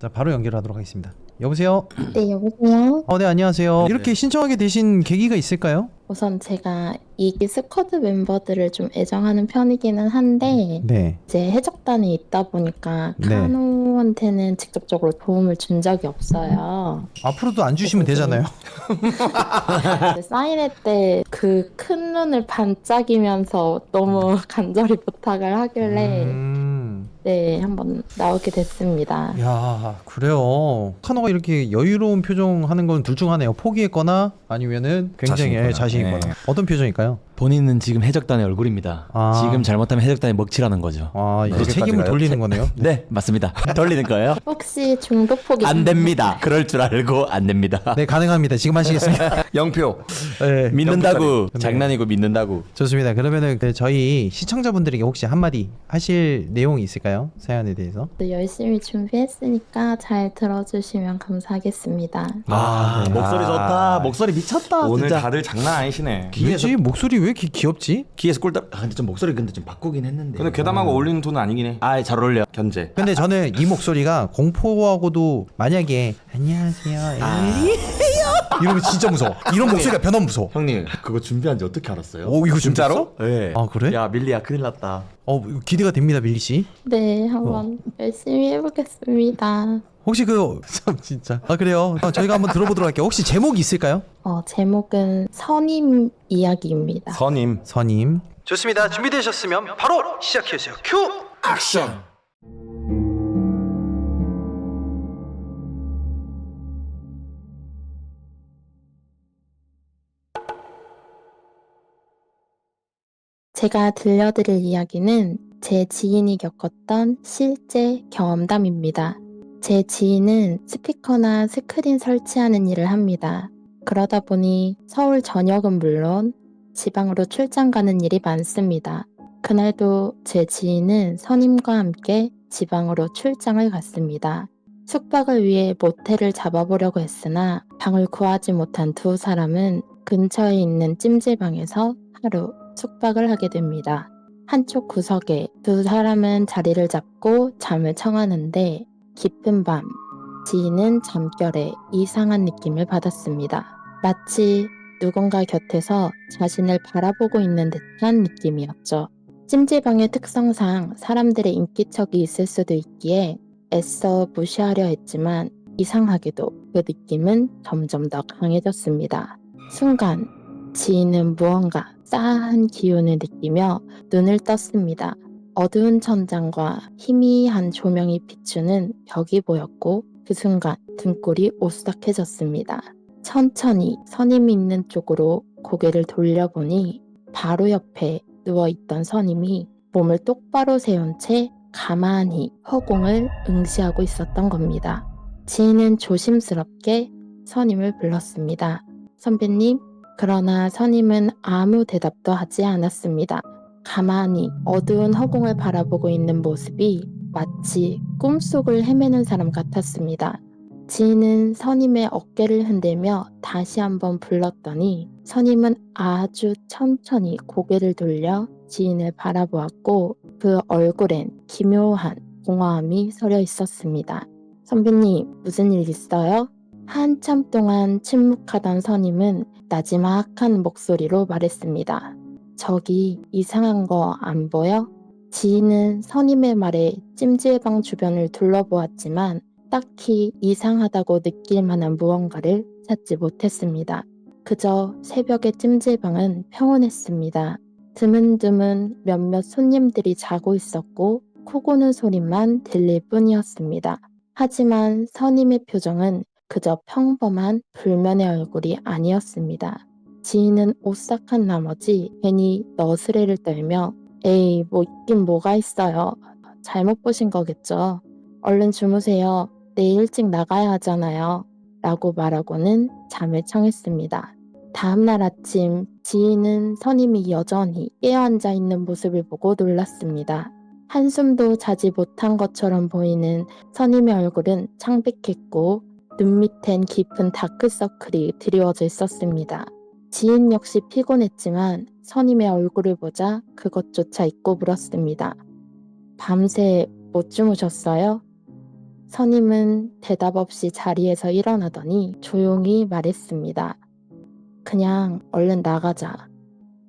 자, 바로 연결하도록 하겠습니다. 여보세요? 네, 여보세요? 어, 네, 안녕하세요. 네. 이렇게 신청하게 되신 계기가 있을까요? 우선 제가 이 스쿼드 멤버들을 좀 애정하는 편이기는 한데 네. 이제 해적단에 있다 보니까 네. 카노한테는 직접적으로 도움을 준 적이 없어요. 앞으로도 안 주시면 되잖아요. 사인회 때 그 큰 눈을 반짝이면서 너무 간절히 부탁을 하길래 음. 네, 한번 나오게 됐습니다. 야, 그래요. 카노가 이렇게 여유로운 표정 하는 건 둘 중 하나예요. 포기했거나 아니면은 굉장히 자신 있거나. 자신 있거나. 네. 어떤 표정일까요? 본인은 지금 해적단의 얼굴입니다. 아. 지금 잘못하면 해적단이 먹칠하는 거죠. 아, 이제 그렇게까지 책임을? 돌리는 거네요. 네, 맞습니다. 돌리는 거예요? 혹시 중도 포기 안 됩니다. 그럴 줄 알고 안 됩니다. 네, 가능합니다. 지금 하시겠습니다. 영표. 네. 믿는다고 네. 장난이고 믿는다고. 좋습니다. 그러면은 그 저희 시청자분들에게 혹시 한마디 하실 내용이 있을까요? 사연에 대해서? 또 열심히 준비했으니까 잘 들어주시면 감사하겠습니다. 아, 네. 목소리 좋다. 목소리 미쳤다. 오늘 진짜. 다들 장난 아니시네. 왜지? 목소리 왜 이렇게 귀엽지? 귀에서 꿀답. 아, 근데 좀 목소리 근데 좀 바꾸긴 했는데. 근데 괴담하고 어울리는 톤은 아니긴 해. 아, 잘 어울려. 견제. 근데 저는 이 목소리가 공포하고도 만약에 안녕하세요 에밀리예요 이러면 진짜 무서워 이런 목소리가 변하면 무서워 형님, 그거 준비한 지 어떻게 알았어요? 오 이거 진짜로? 네. 아, 그래? 야, 밀리야 큰일 났다. 어 기대가 됩니다 밀리 씨 네, 한번 열심히 해보겠습니다. 혹시 그 참 진짜 아 그래요 어, 저희가 한번 들어보도록 할게요 혹시 제목이 있을까요? 어, 제목은 선임 이야기입니다. 선임. 선임 좋습니다 준비되셨으면 바로 시작해 주세요 큐 액션. 제가 들려드릴 이야기는 제 지인이 겪었던 실제 경험담입니다. 제 지인은 스피커나 스크린 설치하는 일을 합니다. 그러다 보니 서울 전역은 물론 지방으로 출장 가는 일이 많습니다. 그날도 제 지인은 선임과 함께 지방으로 출장을 갔습니다. 숙박을 위해 모텔을 잡아보려고 했으나 방을 구하지 못한 두 사람은 근처에 있는 찜질방에서 하루 숙박을 하게 됩니다. 한쪽 구석에 두 사람은 자리를 잡고 잠을 청하는데 깊은 밤 지인은 잠결에 이상한 느낌을 받았습니다. 마치 누군가 곁에서 자신을 바라보고 있는 듯한 느낌이었죠. 찜질방의 특성상 사람들의 인기척이 있을 수도 있기에 애써 무시하려 했지만 이상하게도 그 느낌은 점점 더 강해졌습니다. 순간 지인은 무언가 싸한 기운을 느끼며 눈을 떴습니다. 어두운 천장과 희미한 조명이 비추는 벽이 보였고 그 순간 등골이 오싹해졌습니다. 천천히 선임이 있는 쪽으로 고개를 돌려보니 바로 옆에 누워있던 선임이 몸을 똑바로 세운 채 가만히 허공을 응시하고 있었던 겁니다. 지인은 조심스럽게 선임을 불렀습니다. 선배님, 그러나 선임은 아무 대답도 하지 않았습니다. 가만히 어두운 허공을 바라보고 있는 모습이 마치 꿈속을 헤매는 사람 같았습니다. 지인은 선임의 어깨를 흔들며 다시 한번 불렀더니 선임은 아주 천천히 고개를 돌려 지인을 바라보았고 그 얼굴엔 기묘한 공허함이 서려 있었습니다. 선배님, 무슨 일 있어요? 한참 동안 침묵하던 선임은 나지막한 목소리로 말했습니다. 저기 이상한 거 안 보여? 지인은 선임의 말에 찜질방 주변을 둘러보았지만 딱히 이상하다고 느낄 만한 무언가를 찾지 못했습니다. 그저 새벽의 찜질방은 평온했습니다. 드문드문 몇몇 손님들이 자고 있었고 코 고는 소리만 들릴 뿐이었습니다. 하지만 선임의 표정은 그저 평범한 불면의 얼굴이 아니었습니다. 지인은 오싹한 나머지 괜히 너스레를 떨며 에이 뭐 있긴 뭐가 있어요. 잘못 보신 거겠죠. 얼른 주무세요. 내일 일찍 나가야 하잖아요. 라고 말하고는 잠을 청했습니다. 다음날 아침 지인은 선임이 여전히 깨어앉아 있는 모습을 보고 놀랐습니다. 한숨도 자지 못한 것처럼 보이는 선임의 얼굴은 창백했고 눈 밑엔 깊은 다크서클이 드리워져 있었습니다. 지인 역시 피곤했지만 선임의 얼굴을 보자 그것조차 잊고 물었습니다. 밤새 못 주무셨어요? 선임은 대답 없이 자리에서 일어나더니 조용히 말했습니다. 그냥 얼른 나가자.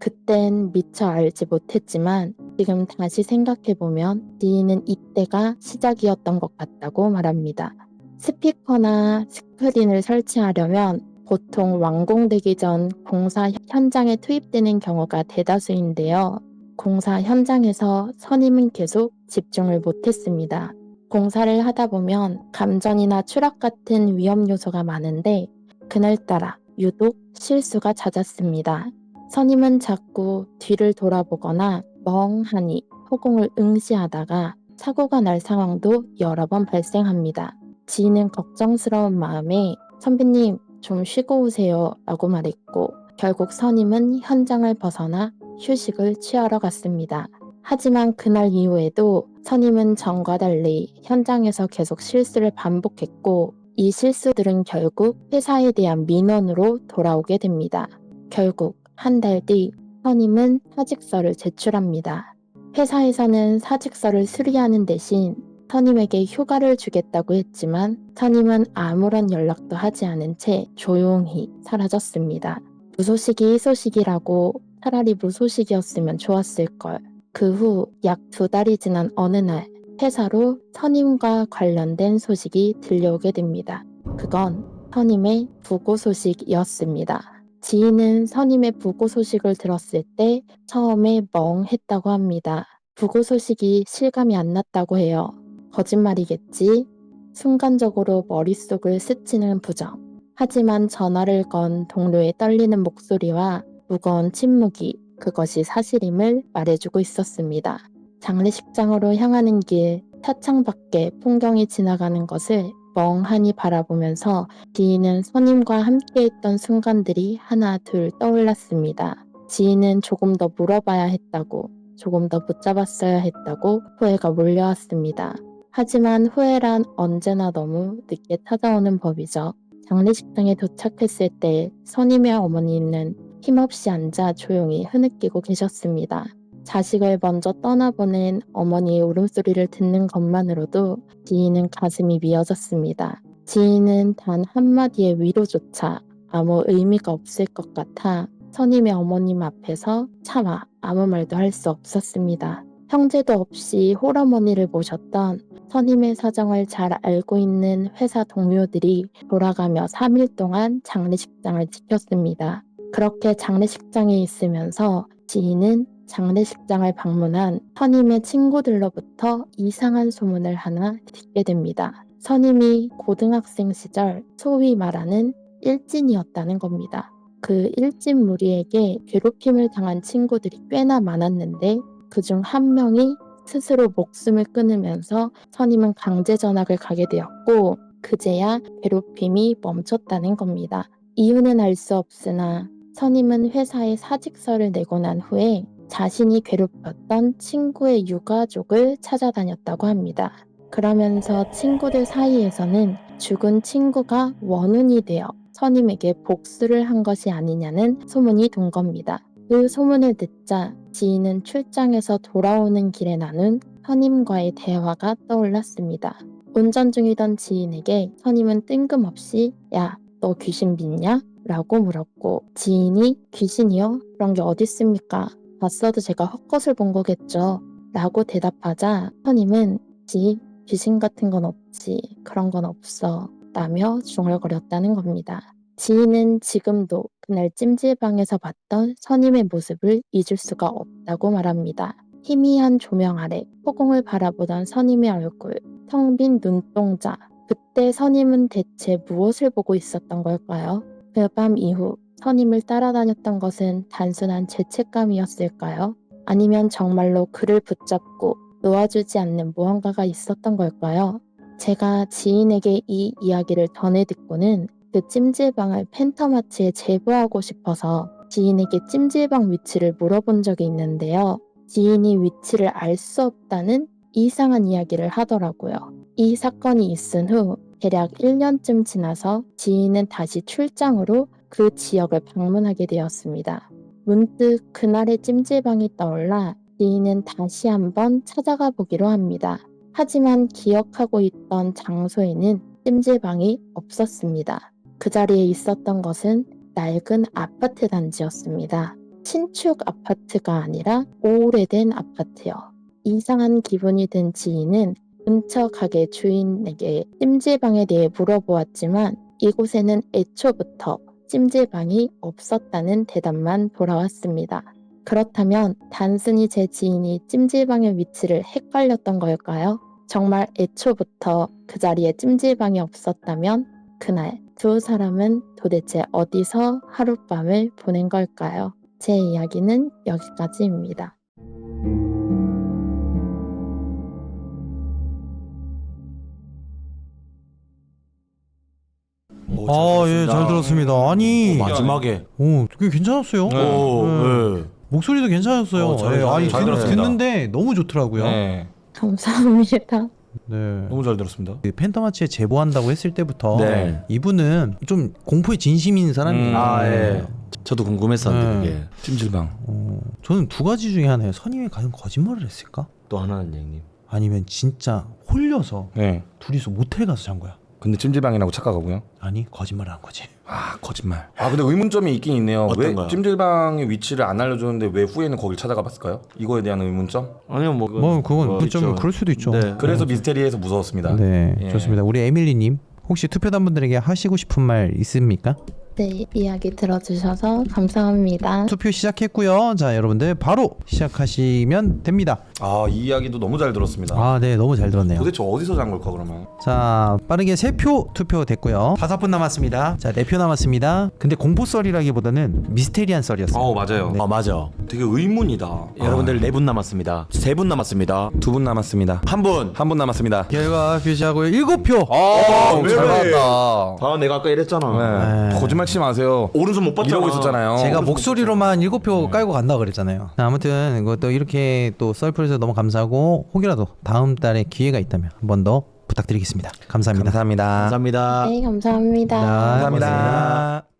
그땐 미처 알지 못했지만 지금 다시 생각해보면 지인은 이때가 시작이었던 것 같다고 말합니다. 스피커나 스크린을 설치하려면 보통 완공되기 전 공사 현장에 투입되는 경우가 대다수인데요. 공사 현장에서 선임은 계속 집중을 못했습니다. 공사를 하다 보면 감전이나 추락 같은 위험 요소가 많은데 그날따라 유독 실수가 잦았습니다. 선임은 자꾸 뒤를 돌아보거나 멍하니 허공을 응시하다가 사고가 날 상황도 여러 번 발생합니다. 지인은 걱정스러운 마음에 선배님 좀 쉬고 오세요 라고 말했고 결국 선임은 현장을 벗어나 휴식을 취하러 갔습니다. 하지만 그날 이후에도 선임은 전과 달리 현장에서 계속 실수를 반복했고 이 실수들은 결국 회사에 대한 민원으로 돌아오게 됩니다. 결국 한 달 뒤 선임은 사직서를 제출합니다. 회사에서는 사직서를 수리하는 대신 선임에게 휴가를 주겠다고 했지만 선임은 아무런 연락도 하지 않은 채 조용히 사라졌습니다. 무소식이 희소식이라고 차라리 무소식이었으면 좋았을 걸. 그 후 약 두 달이 지난 어느 날 회사로 선임과 관련된 소식이 들려오게 됩니다. 그건 선임의 부고 소식이었습니다. 지인은 선임의 부고 소식을 들었을 때 처음에 멍했다고 합니다. 부고 소식이 실감이 안 났다고 해요. 거짓말이겠지? 순간적으로 머릿속을 스치는 부정. 하지만 전화를 건 동료의 떨리는 목소리와 무거운 침묵이 그것이 사실임을 말해주고 있었습니다. 장례식장으로 향하는 길 차창 밖에 풍경이 지나가는 것을 멍하니 바라보면서 지인은 선임과 함께했던 순간들이 하나 둘 떠올랐습니다. 지인은 조금 더 물어봐야 했다고, 조금 더 붙잡았어야 했다고 후회가 몰려왔습니다. 하지만 후회란 언제나 너무 늦게 찾아오는 법이죠. 장례식장에 도착했을 때 선임의 어머니는 힘없이 앉아 조용히 흐느끼고 계셨습니다. 자식을 먼저 떠나보낸 어머니의 울음소리를 듣는 것만으로도 지인은 가슴이 미어졌습니다. 지인은 단 한마디의 위로조차 아무 의미가 없을 것 같아 선임의 어머님 앞에서 차마 아무 말도 할 수 없었습니다. 형제도 없이 홀어머니를 모셨던 선임의 사정을 잘 알고 있는 회사 동료들이 돌아가며 3일 동안 장례식장을 지켰습니다. 그렇게 장례식장에 있으면서 지인은 장례식장을 방문한 선임의 친구들로부터 이상한 소문을 하나 듣게 됩니다. 선임이 고등학생 시절 소위 말하는 일진이었다는 겁니다. 그 일진 무리에게 괴롭힘을 당한 친구들이 꽤나 많았는데 그중 한 명이 스스로 목숨을 끊으면서 선임은 강제 전학을 가게 되었고 그제야 괴롭힘이 멈췄다는 겁니다. 이유는 알 수 없으나 선임은 회사에 사직서를 내고 난 후에 자신이 괴롭혔던 친구의 유가족을 찾아다녔다고 합니다. 그러면서 친구들 사이에서는 죽은 친구가 원운이 되어 선임에게 복수를 한 것이 아니냐는 소문이 돈 겁니다. 그 소문을 듣자 지인은 출장에서 돌아오는 길에 나눈 선임과의 대화가 떠올랐습니다. 운전 중이던 지인에게 선임은 뜬금없이 야, 너 귀신 믿냐? 라고 물었고 지인이 귀신이요? 그런 게 어딨습니까? 봤어도 제가 헛것을 본 거겠죠. 라고 대답하자 선임은 지 귀신 같은 건 없지 그런 건 없어 라며 중얼거렸다는 겁니다. 지인은 지금도 그날 찜질방에서 봤던 선임의 모습을 잊을 수가 없다고 말합니다. 희미한 조명 아래 허공을 바라보던 선임의 얼굴, 텅 빈 눈동자. 그때 선임은 대체 무엇을 보고 있었던 걸까요? 그 밤 이후 선임을 따라다녔던 것은 단순한 죄책감이었을까요? 아니면 정말로 그를 붙잡고 놓아주지 않는 무언가가 있었던 걸까요? 제가 지인에게 이 이야기를 전해 듣고는 그 찜질방을 팬터마치에 제보하고 싶어서 지인에게 찜질방 위치를 물어본 적이 있는데요. 지인이 위치를 알 수 없다는 이상한 이야기를 하더라고요. 이 사건이 있은 후 대략 1년쯤 지나서 지인은 다시 출장으로 그 지역을 방문하게 되었습니다. 문득 그날의 찜질방이 떠올라 지인은 다시 한번 찾아가 보기로 합니다. 하지만 기억하고 있던 장소에는 찜질방이 없었습니다. 그 자리에 있었던 것은 낡은 아파트 단지였습니다. 신축 아파트가 아니라 오래된 아파트요. 이상한 기분이 든 지인은 근처 가게 주인에게 찜질방에 대해 물어보았지만 이곳에는 애초부터 찜질방이 없었다는 대답만 돌아왔습니다. 그렇다면 단순히 제 지인이 찜질방의 위치를 헷갈렸던 걸까요? 정말 애초부터 그 자리에 찜질방이 없었다면 그날 두 사람은 도대체 어디서 하룻밤을 보낸 걸까요? 제 이야기는 여기까지입니다. 아, 예, 잘 들었습니다. 아니, 어, 마지막에. 오, 꽤 괜찮았어요. 네. 오, 네. 네. 목소리도 괜찮았어요. 어, 잘- 예, 아니, 잘 듣, 들었습니다. 듣는데 너무 좋더라고요. 네. 네. 감사합니다. 너무 잘 들었습니다. 그 팬텀아치에 제보한다고 했을 때부터 네. 이분은 좀 공포에 진심인 사람이에요. 음. 아, 예. 저도 궁금했었는데 네. 그게. 찜질방. 어, 저는 두 가지 중에 하나예요. 선임이 과연 거짓말을 했을까? 또 하나는 형님. 아니면 진짜 홀려서 네. 둘이서 모텔 가서 잔 거야. 근데 찜질방이라고 착각하고요. 아니 거짓말을 한 거지. 아 거짓말. 아 근데 의문점이 있긴 있네요. 왜 어떤가요? 찜질방의 위치를 안 알려줬는데 왜 후에는 거길 찾아가 봤을까요? 이거에 대한 의문점. 아니요, 뭐. 뭐 그건 뭐좀 있죠. 그럴 수도 있죠. 네. 그래서 미스테리에서 무서웠습니다. 네, 예. 좋습니다. 우리 에밀리님 혹시 투표단 분들에게 하시고 싶은 말 있습니까? 네, 이야기 들어주셔서 감사합니다. 투표 시작했고요. 자, 여러분들 바로 시작하시면 됩니다. 아 이 이야기도 너무 잘 들었습니다. 아, 네, 너무 잘 들었네요. 도대체 어디서 잔 걸까 그러면? 자, 빠르게 세 표 투표 됐고요. 다섯 분 남았습니다. 자, 네 표 남았습니다. 근데 공포 썰이라기보다는 미스테리한 썰이었어요. 어 맞아요. 네. 아, 맞아. 되게 의문이다. 여러분들 네 분 남았습니다. 세 분 남았습니다. 두 분 남았습니다. 한 분. 한 분 남았습니다. 결과 표시하고요. 일곱 표. 아, 왜, 잘 왜? 받았다. 아, 내가 아까 이랬잖아. 네. 네. 거짓말 치지 마세요. 오른손 못 봤잖아. 이러고 있었잖아요. 제가 목소리로만 일곱 표 깔고 간다 그랬잖아요. 자, 아무튼 이것도 이렇게 또 썰풀에서 너무 감사하고 혹이라도 다음 달에 기회가 있다면 한 번 더 부탁드리겠습니다. 감사합니다. 감사합니다. 감사합니다. 네, 감사합니다. 자, 감사합니다.